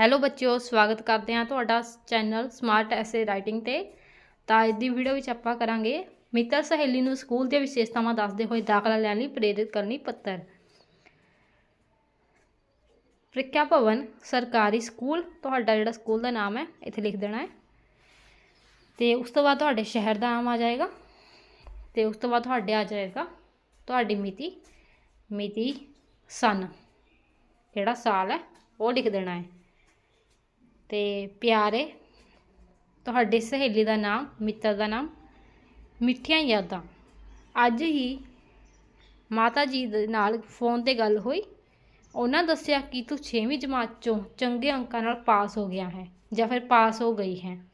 Hello ਬੱਚਿਓ, ਸਵਾਗਤ ਕਰਦੇ ਹਾਂ ਤੁਹਾਡਾ ਚੈਨਲ ਸਮਾਰਟ ਐਸੇ ਰਾਈਟਿੰਗ ਤੇ। ਤਾਂ ਅੱਜ ਦੀ ਵੀਡੀਓ ਵਿੱਚ ਆਪਾਂ ਕਰਾਂਗੇ ਮਿੱਤਰ ਸਹੇਲੀ ਨੂੰ ਸਕੂਲ ਦੀਆਂ ਵਿਸ਼ੇਸ਼ਤਾਵਾਂ ਦੱਸਦੇ ਹੋਏ ਦਾਖਲਾ ਲੈਣ ਲਈ ਪ੍ਰੇਰਿਤ ਕਰਨੀ ਪੱਤਰ। ਪ੍ਰੀਖਿਆ ਭਵਨ ਸਰਕਾਰੀ ਸਕੂਲ, ਤੁਹਾਡਾ ਜਿਹੜਾ ਸਕੂਲ ਦਾ ਨਾਮ ਹੈ, ਇੱਥੇ ਲਿਖ ਦੇਣਾ ਹੈ। ਤੇ ਉਸ ਤੋਂ ਬਾਅਦ ਤੁਹਾਡੇ ਸ਼ਹਿਰ ਦਾ ਨਾਮ ਆ ਜਾਏਗਾ। ਤੇ ਉਸ ਤੋਂ ਬਾਅਦ ਤੁਹਾਡੇ ਆ ਜਾਏਗਾ ਤੁਹਾਡੀ ਮਿਤੀ ਮਿਤੀ, ਸਨ। ਜਿਹੜਾ ਸਾਲ ਹੈ, ਉਹ ਲਿਖ ਦੇਣਾ ਹੈ। ਤੇ ਪਿਆਰੇ, ਤੁਹਾਡੀ ਸਹੇਲੀ ਦਾ ਨਾਮ, ਮਿੱਤਰ ਦਾ ਨਾਮ, ਮਿੱਠੀਆਂ ਯਾਦਾਂ। ਅੱਜ ਹੀ ਮਾਤਾ ਜੀ ਦੇ ਨਾਲ ਫੋਨ ਤੇ ਗੱਲ ਹੋਈ। ਉਹਨਾਂ ਦੱਸਿਆ ਕਿ ਤੂੰ 6ਵੀਂ ਜਮਾਤ ਚੋਂ ਚੰਗੇ ਅੰਕਾਂ ਨਾਲ ਪਾਸ ਹੋ ਗਿਆ ਹੈ ਜਾਂ ਫਿਰ ਪਾਸ ਹੋ ਗਈ ਹੈ।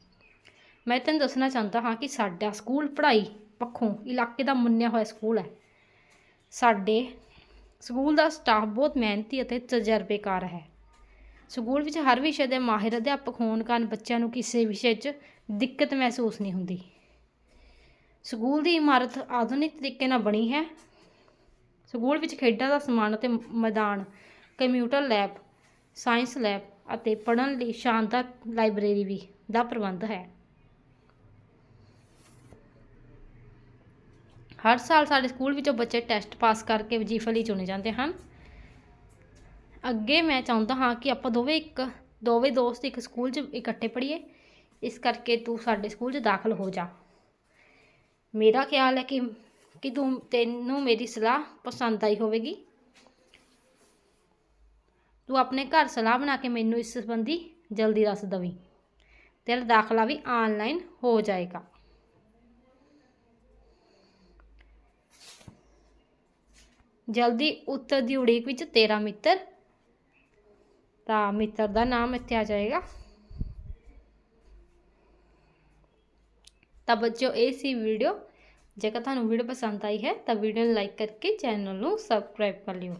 ਮੈਂ ਤੈਨੂੰ ਦੱਸਣਾ ਚਾਹੁੰਦਾ ਹਾਂ ਕਿ ਸਾਡਾ ਸਕੂਲ ਪੜ੍ਹਾਈ ਪੱਖੋਂ ਇਲਾਕੇ ਦਾ ਮੰਨਿਆ ਹੋਇਆ ਸਕੂਲ ਹੈ। ਸਾਡੇ ਸਕੂਲ ਦਾ ਸਟਾਫ ਬਹੁਤ ਮਿਹਨਤੀ ਅਤੇ ਤਜਰਬੇਕਾਰ ਹੈ। ਸਕੂਲ ਵਿੱਚ ਹਰ ਵਿਸ਼ੇ ਦੇ ਮਾਹਿਰ ਅਧਿਆਪਕ ਹੋਣ ਕਾਰਨ ਬੱਚਿਆਂ ਨੂੰ ਕਿਸੇ ਵਿਸ਼ੇ 'ਚ ਦਿੱਕਤ ਮਹਿਸੂਸ ਨਹੀਂ ਹੁੰਦੀ। ਸਕੂਲ ਦੀ ਇਮਾਰਤ ਆਧੁਨਿਕ ਤਰੀਕੇ ਨਾਲ ਬਣੀ ਹੈ। ਸਕੂਲ ਵਿੱਚ ਖੇਡਾਂ ਦਾ ਸਮਾਨ ਅਤੇ ਮੈਦਾਨ ਕੰਪਿਊਟਰ ਲੈਬ ਸਾਇੰਸ ਲੈਬ ਅਤੇ ਪੜ੍ਹਨ ਲਈ ਸ਼ਾਨਦਾਰ ਲਾਇਬ੍ਰੇਰੀ ਵੀ ਦਾ ਪ੍ਰਬੰਧ ਹੈ। ਹਰ ਸਾਲ ਸਾਡੇ ਸਕੂਲ ਵਿੱਚੋਂ ਬੱਚੇ ਟੈਸਟ ਪਾਸ ਕਰਕੇ ਵਜ਼ੀਫੇ ਲਈ ਚੁਣੇ ਜਾਂਦੇ ਹਨ। ਅੱਗੇ ਮੈਂ ਚਾਹੁੰਦਾ ਹਾਂ ਕਿ ਆਪਾਂ ਦੋਵੇਂ ਇੱਕ, ਦੋਵੇਂ ਦੋਸਤ ਇੱਕ ਸਕੂਲ 'ਚ ਇਕੱਠੇ ਪੜ੍ਹੀਏ। ਇਸ ਕਰਕੇ ਤੂੰ ਸਾਡੇ ਸਕੂਲ 'ਚ ਦਾਖਲ ਹੋ ਜਾ। ਮੇਰਾ ਖਿਆਲ ਹੈ ਕਿ ਕਿ ਤੂੰ, ਤੈਨੂੰ ਮੇਰੀ ਸਲਾਹ ਪਸੰਦ ਆਈ ਹੋਵੇਗੀ। ਤੂੰ ਆਪਣੇ ਘਰ ਸਲਾਹ ਬਣਾ ਕੇ ਮੈਨੂੰ ਇਸ ਸੰਬੰਧੀ ਜਲਦੀ ਦੱਸ ਦਵੀਂ। ਤੇਰਾ ਦਾਖਲਾ ਵੀ ਆਨਲਾਈਨ ਹੋ ਜਾਏਗਾ। ਜਲਦੀ ਉੱਤਰ ਦੀ ਉਡੀਕ ਵਿੱਚ ਤੇਰਾ ਮਿੱਤਰ ਤਾਂ ਮਿੱਤਰ ਦਾ ਨਾਮ ਇੱਥੇ ਆ ਜਾਏਗਾ ਤਾਂ ਬੱਚਿਓ ਇਹ ਸੀ ਵੀਡੀਓ ਜੇਕਰ ਤੁਹਾਨੂੰ ਵੀਡੀਓ ਪਸੰਦ ਆਈ ਹੈ ਤਾਂ ਵੀਡੀਓ ਨੂੰ ਲਾਈਕ ਕਰਕੇ ਚੈਨਲ ਨੂੰ ਸਬਸਕ੍ਰਾਈਬ ਕਰ ਲਿਓ